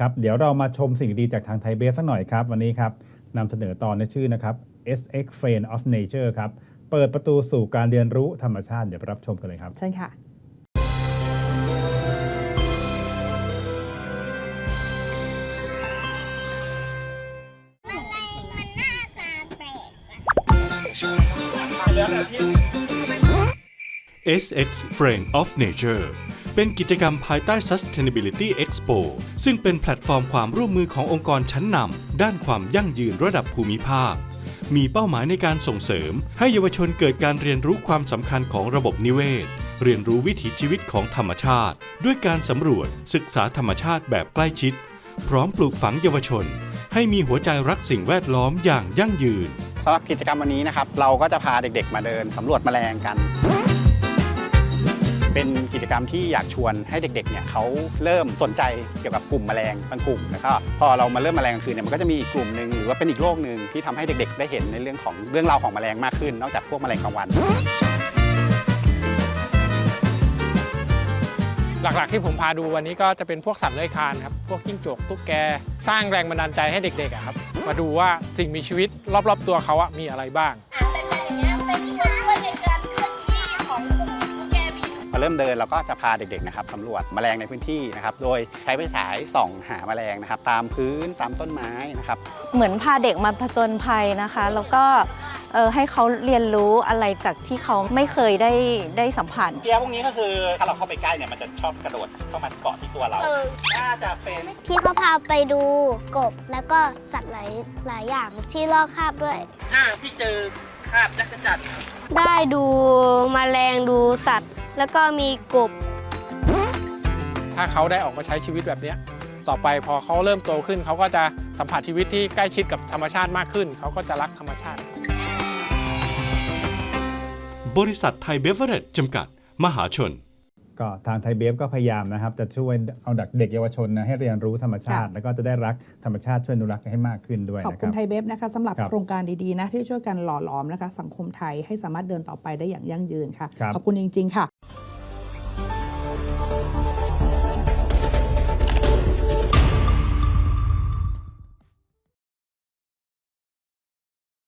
ครับ เดี๋ยวเรามาชมสิ่งดีจากทางไทยเบฟสักหน่อยครับ วันนี้ครับนำเสนอตอนในชื่อนะครับ SX Friend of Nature ครับ เปิดประตูสู่การเรียนรู้ธรรมชาติ เดี๋ยวไปรับชมกันเลยครับเชิญค่ะแมลงมันหน้าตาแปลกอะ SX Friend of Nature เป็นกิจกรรมภายใต้ Sustainability Expo ซึ่งเป็นแพลตฟอร์มความร่วมมือขององค์กรชั้นนำด้านความยั่งยืนระดับภูมิภาค มีเป้าหมายในการส่งเสริม ให้เยาวชนเกิดการเรียนรู้ความสำคัญของระบบนิเวศ เรียนรู้วิถีชีวิตของธรรมชาติ ด้วยการสำรวจศึกษาธรรมชาติแบบใกล้ชิด พร้อมปลูกฝังเยาวชน ให้มีหัวใจรักสิ่งแวดล้อมอย่างยั่งยืนสำหรับกิจกรรมวันนี้นะครับเราก็จะพาเด็กๆ มาเดินสำรวจแมลงกัน เป็นกิจกรรมที่อยากชวนให้เด็กๆเนี่ยเขาเริ่มสนใจเกี่ยวกับกลุ่มแมลงบางกลุ่มแล้วก็พอเรามาเริ่มแมลงกลางคืนเนี่ยมันก็จะมีอีกกลุ่มหนึ่งหรือว่าเป็นอีกโลกหนึ่งที่ทำให้เด็กๆ ได้เห็นในเรื่องของเรื่องราวของแมลงมากขึ้น นอกจากพวกแมลงกลางวัน หลักๆที่ผมพาดูวันนี้ก็จะเป็นพวกสัตว์เลื้อยคลานครับพวกจิ้งจกตุ๊กแกสร้างแรงบันดาลใจให้เด็กๆครับมาดูว่าสิ่งมีชีวิตรอบๆตัวเขาอะมีอะไรบ้าง เริ่มเดินเราก็จะพาเด็กๆนะครับสำรวจแมลงในพื้นที่นะครับ โดยใช้ไฟฉายส่องหาแมลงนะครับ ตามพื้นตามต้นไม้นะครับ เหมือนพาเด็กมาผจญภัยนะคะ แล้วก็เอ่อให้เขาเรียนรู้อะไรจากที่เขาไม่เคยได้ได้สัมผัสเพี้ยพวกนี้ก็คือถ้าเราเข้าไปใกล้เนี่ยมันจะชอบกระโดดเข้ามาเกาะที่ตัวเราเออน่าจะเป็นพี่เขาพาไปดูกบแล้วก็สัตว์หลายหลายอย่างที่ลอกคราบด้วย อ่าพี่เจอคาบจักรจันทร์ได้ดูมแมลงดูสัตว์ แล้วก็มีกบ ถ้าเขาได้ออกมาใช้ชีวิตแบบเนี้ยต่อไปพอเขาเริ่มโตขึ้น เขาก็จะสัมผัสชีวิตที่ใกล้ชิดกับธรรมชาติมากขึ้น เขาก็จะรักธรรมชาติ บริษัทไทยเบเวอร์เรจจำกัด มหาชน ก็ทางไทยเบฟก็พยายามนะครับ จะช่วยเอาดักเด็กเยาวชนนะให้เรียนรู้ธรรมชาติค่ะแล้วก็จะได้รักธรรมชาติช่วยอนุรักษ์ให้มากขึ้นด้วยขอบนะคคุณรับไทยเบฟนะคะสำหรับครับโครงการดีๆนะที่ช่วยกันหล่อหลอมนะคะ สังคมไทยให้สามารถเดินต่อไปได้อย่างยั่งยืนค่ะครับขอบคุณจริง ๆ ค่ะ